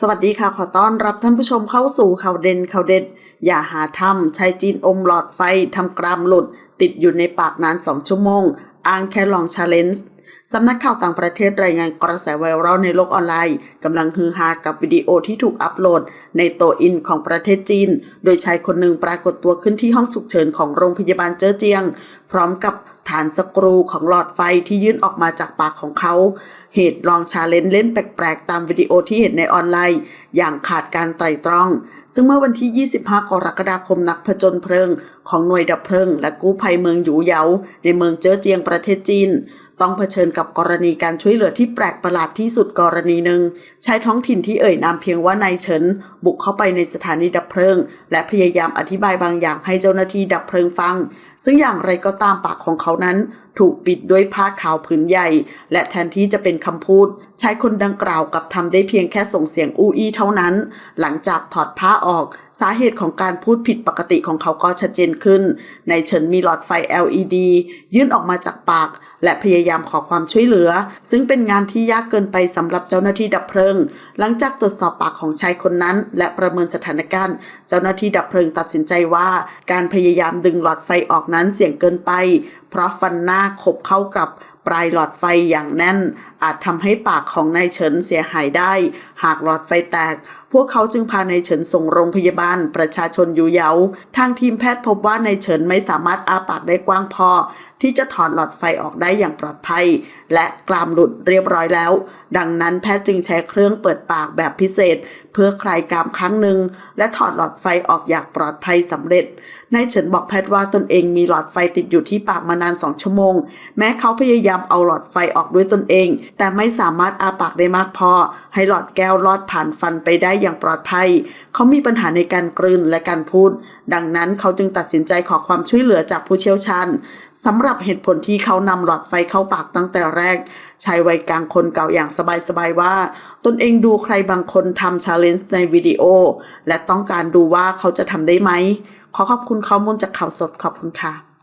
สวัสดีค่ะ ขอต้อนรับท่านผู้ชมเข้าสู่ข่าวเด่นข่าวเด็ด อย่าหาทำชายจีนอมหลอดไฟทำกรามหลุด ติดอยู่ในปากนาน 2 ชั่วโมง อ้างแค่ลองชาเลนจ์ สำนักข่าวต่างประเทศรายงานกระแสไวรัลในโลกออนไลน์กำลังฮือฮากับวิดีโอที่ถูกอัปโหลด ในโตอินของประเทศจีน โดยชายคนหนึ่งปรากฏตัวขึ้นที่ห้องฉุกเฉินของโรงพยาบาลเจ้อเจียง พร้อมกับฐานสกรูของหลอดไฟที่ยื่นออกมาจากปากของเขา เหตุลองชาเลนจ์เล่นแปลกๆ ตามวิดีโอที่เห็นในออนไลน์ อย่างขาดการไตร่ตรอง ซึ่งเมื่อวันที่ 25 กรกฎาคมนักผจญเพลิง ของหน่วยดับเพลิง และกู้ภัยเมืองหยูเหยาในเมืองเจ้อเจียงประเทศจีน ต้องเผชิญกับกรณีการช่วยเหลือที่แปลกประหลาดที่สุดกรณีหนึ่งชายท้องถิ่นที่เอ่ยนามเพียงว่านายเฉินบุกเข้าไปในสถานีดับเพลิง และพยายามอธิบายบางอย่างให้เจ้าหน้าที่ดับเพลิงฟัง ซึ่งอย่างไรก็ตามปากของเขานั้น ถูกปิดด้วยผ้าขาวผืนใหญ่ และแทนที่จะเป็นคำพูดชายคนดังกล่าวกับทำได้เพียงแค่ส่งเสียงอู้อี้เท่านั้น หลังจากถอดผ้าออก สาเหตุของการพูดผิดปกติของเขาก็ชัดเจนขึ้น ในเฉินมีหลอดไฟ LED ยื่นออกมาจากปาก และพยายามขอความช่วยเหลือ ซึ่งเป็นงานที่ยากเกินไปสำหรับเจ้าหน้าที่ดับเพลิง หลังจากตรวจสอบปากของชายคนนั้น และประเมินสถานการณ์ เจ้าหน้าที่ดับเพลิงตัดสินใจว่า การพยายามดึงหลอดไฟออกนั้นเสี่ยงเกินไป เพราะฟันหน้าขบเข้ากับ ปลายหลอดไฟอย่างแน่น อาจทำให้ปากของนายเฉินเสียหายได้ หากหลอดไฟแตก พวกเขาจึงพานายเฉินส่งโรงพยาบาล ประชาชนอยู่เยาทางทีมแพทย์พบว่านายเฉินไม่สามารถอาปากได้กว้างพอ ที่จะถอดหลอดไฟออกได้อย่างปลอดภัย และกรามหลุดเรียบร้อยแล้ว ดังนั้นแพทย์จึงใช้เครื่องเปิดปากแบบพิเศษ เพื่อคลายกรามครั้งหนึ่งและถอดหลอดไฟออกอย่างปลอดภัยสำเร็จนายเฉินบอกแพทย์ว่าตนเองมีหลอดไฟติดอยู่ที่ปากมานานสองชั่วโมง แม้เขาพยายามเอาหลอดไฟออกด้วยตนเอง แต่ไม่สามารถอาปากได้มากพอ ให้หลอดแก้วลอดผ่านฟันไปได้อย่างปลอดภัย เขามีปัญหาในการกลืนและการพูด ดังนั้นเขาจึงตัดสินใจขอความช่วยเหลือจากผู้เชี่ยวชาญสำหรับเหตุผลที่เขานำหลอดไฟเข้าปากตั้งแต่แรกชายวัยกลางคนเก่าอย่างสบายๆว่า ตนเองดูใครบางคนทำชาเลนจ์ในวิดีโอ และต้องการดูว่าเขาจะทำได้ไหม ขอขอบคุณข้อมูลจากข่าวสดขอบคุณค่ะ